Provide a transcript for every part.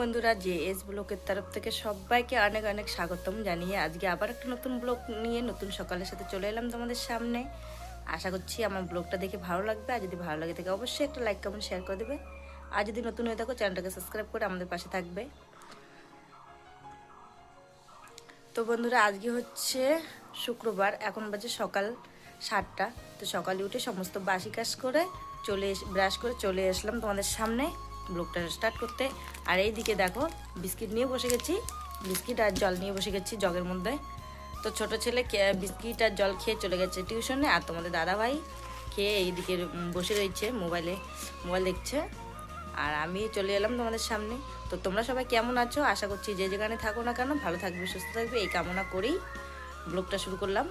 বন্ধুরা, J S ব্লকের তরফ থেকে সবাইকে অনেক অনেক স্বাগতম জানিয়ে আজকে আবার একটা নতুন ব্লগ নিয়ে নতুন সকালের সাথে চলে এলাম তোমাদের সামনে। আশা করছি আমার ব্লগটা দেখে ভালো লাগবে, আর যদি ভালো লাগে থাকে অবশ্যই একটা লাইক, কমেন্ট, শেয়ার করে দেবে। আর যদি নতুন হয়ে থাকো, চ্যানেলটাকে সাবস্ক্রাইব করে আমাদের পাশে থাকবে। তো বন্ধুরা, আজকে হচ্ছে শুক্রবার, এখন বাজে সকাল সাতটা। তো সকালে উঠে সমস্ত বাসি কাজ করে চলে ব্রাশ করে চলে আসলাম তোমাদের সামনে। ব্লগটা স্টার্ট করতে। আর এই দিকে দেখো, বিস্কিট নিয়ে বসে গেছি। বিস্কিট আর জল নিয়ে বসে গেছি জগের মধ্যে। তো ছোট ছেলে বিস্কিট আর জল খেয়ে চলে গেছে টিউশনে। আর তোমাদের দাদা ভাই খেয়ে এইদিকে বসে রয়েছে মোবাইলে, মোবাইল দেখছে। আর আমি চলে এলাম তোমাদের সামনে। তো তোমরা সবাই কেমন আছো? আশা করছি যে যেখানে থাকো না কেন, ভালো থাকবে, সুস্থ থাকবে। এই কামনা করেই ব্লগটা শুরু করলাম।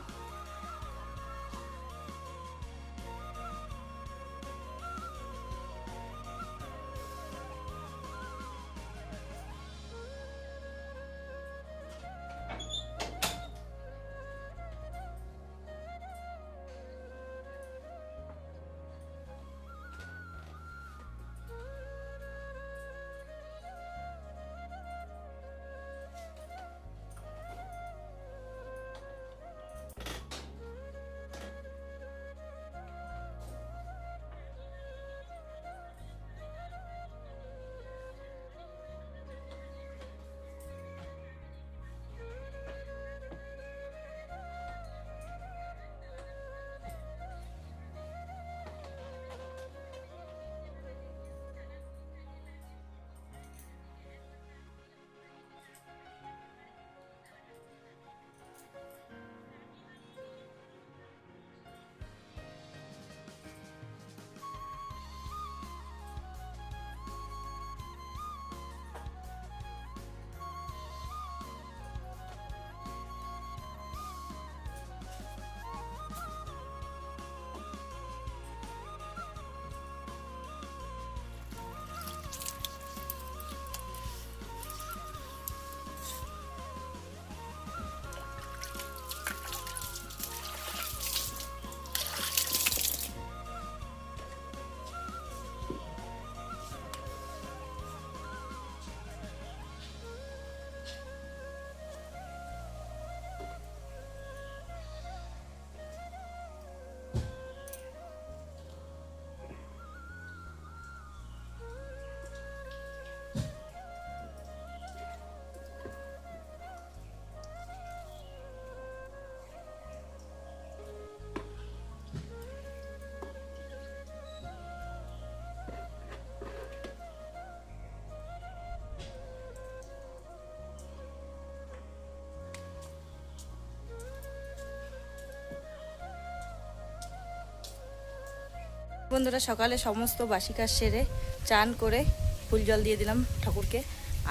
বন্ধুরা, সকালে সমস্ত বাসি কাজ সেরে চান করে ফুল জল দিয়ে দিলাম ঠাকুরকে।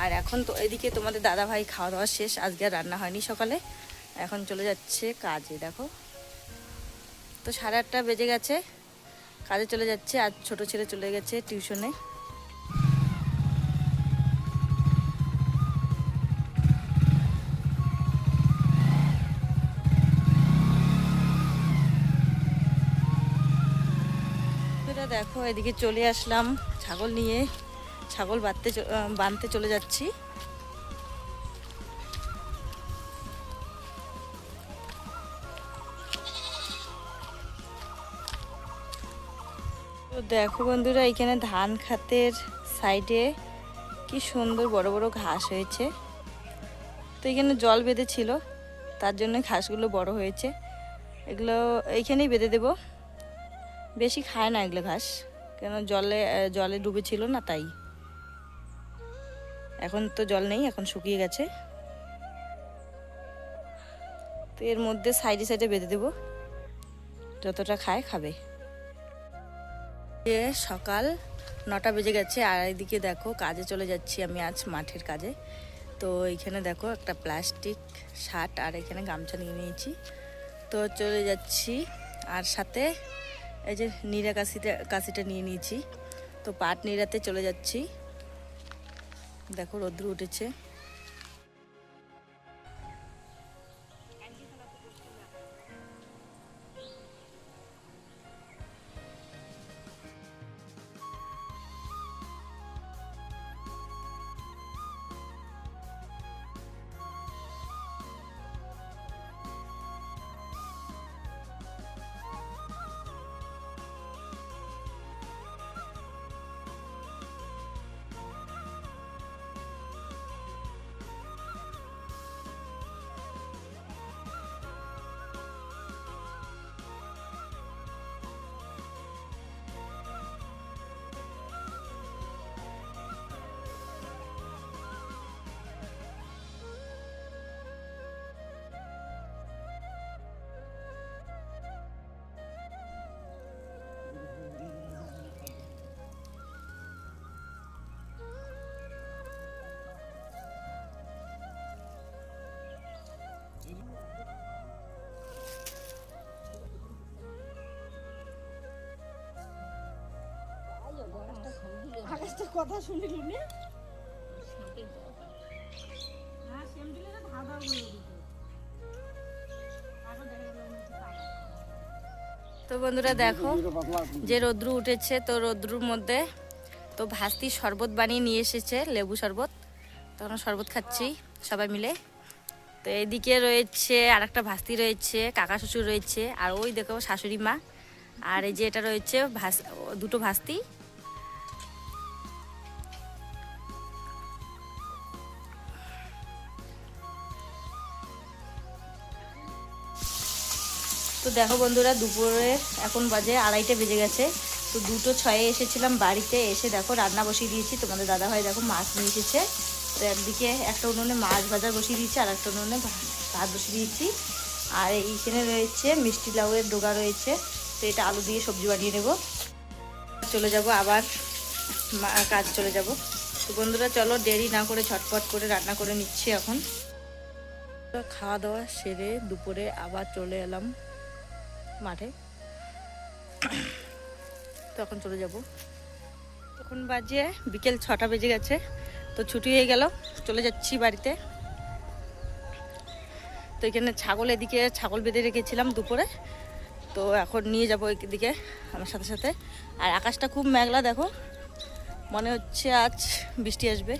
আর এখন তো এদিকে তোমাদের দাদা ভাই খাওয়া দাওয়া শেষ, আজকে আর রান্না হয়নি সকালে। এখন চলে যাচ্ছে কাজে, দেখো। তো সাড়ে আটটা বেজে গেছে, কাজে চলে যাচ্ছে, আর ছোট ছেলে চলে গেছে টিউশনে। বন্ধুরা দেখো এদিকে চলে আসলাম ছাগল নিয়ে। ছাগল বাঁধতে বাঁধতে চলে যাচ্ছি। তো দেখো বন্ধুরা, এখানে ধান খাতের সাইডে কি সুন্দর বড় বড় ঘাস হয়েছে। তো এখানে জল বেঁধেছিল, তার জন্য ঘাসগুলো বড় হয়েছে। এগুলো এইখানেই বেঁধে দেবো। বেশি খায় না এগুলো ঘাস। কেন জলে জলে ডুবে ছিল না তাই। এখন তো জল নেই, এখন শুকিয়ে গেছে। তো এর মধ্যে সাইডে সাইডে বেঁধে দেবো। যতটা খায় খাবে। যে সকাল নটা বেজে গেছে, আর এদিকে দেখো কাজে চলে যাচ্ছি আমি আজ মাঠের কাজে। তো এইখানে দেখো একটা প্লাস্টিক শার্ট আর এখানে গামছা নিয়ে নিয়েছি। তো চলে যাচ্ছি, আর সাথে এই যে নিরা কাশিটা কাশিটা নিয়ে নিয়েছি। তো পাট নিরাতে চলে যাচ্ছি। দেখো রোদ্র উঠেছে। কথা শুনিলি নি? তো বন্ধুরা দেখো যে রৌদ্রু উঠেছে তো রৌদ্রুর মধ্যে তো ভাস্তি শরবত বানিয়ে নিয়ে এসেছে লেবু শরবত। তখন শরবত খাচ্ছি সবাই মিলে। তো এইদিকে রয়েছে আর একটা ভাস্তি রয়েছে কাকা শ্বশুর রয়েছে আর ওই দেখো শাশুড়ি মা। আর এই যে এটা রয়েছে ভাস দুটো ভাস্তি। দেখো বন্ধুরা, দুপুরে এখন বাজে আড়াইটে বেজে গেছে। তো দুটো ছয়ে এসেছিলাম বাড়িতে, এসে দেখো রান্না বসিয়ে দিয়েছি। তোমাদের দাদা ভাই দেখো মাছ নিয়ে এসেছে। তো একদিকে একটা উনুনে মাছ ভাজা বসিয়ে দিয়েছি, আর একটা উনুনে ভাত বসিয়ে দিয়েছি। আর এইখানে রয়েছে মিষ্টি লাউয়ের ডোগা রয়েছে। তো এটা আলু দিয়ে সবজি বানিয়ে নেব। চলে যাব আবার কাজ চলে যাব। তো বন্ধুরা, চলো দেরি না করে ঝটপট করে রান্না করে নিচ্ছি এখন। খাওয়া দাওয়া সেরে দুপুরে আবার চলে এলাম। মাঠে। তখন চলে যাব। তখন বাজে বিকেল ছটা বেজে গেছে, তো ছুটি হয়ে গেল, চলে যাচ্ছি বাড়িতে। তো এখানে ছাগল এদিকে, ছাগল বেঁধে রেখেছিলাম দুপুরে। তো এখন নিয়ে যাব দিকে আমার সাথে সাথে। আর আকাশটা খুব মেঘলা, দেখো। মনে হচ্ছে আজ বৃষ্টি আসবে।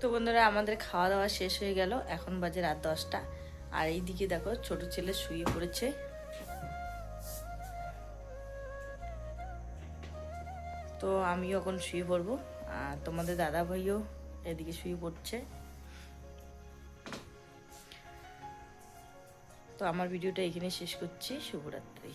তো বন্ধুরা, আমাদের খাওয়া দাওয়া শেষ হয়ে গেল। এখন বাজে রাত দশটা। আর এইদিকে দেখো ছোট ছেলে শুয়ে পড়েছে। তো আমিও এখন শুয়ে পড়ব। আর তোমাদের দাদা ভাইও এদিকে শুয়ে পড়ছে। তো আমার ভিডিওটা এখানে শেষ করছি। শুভরাত্রি।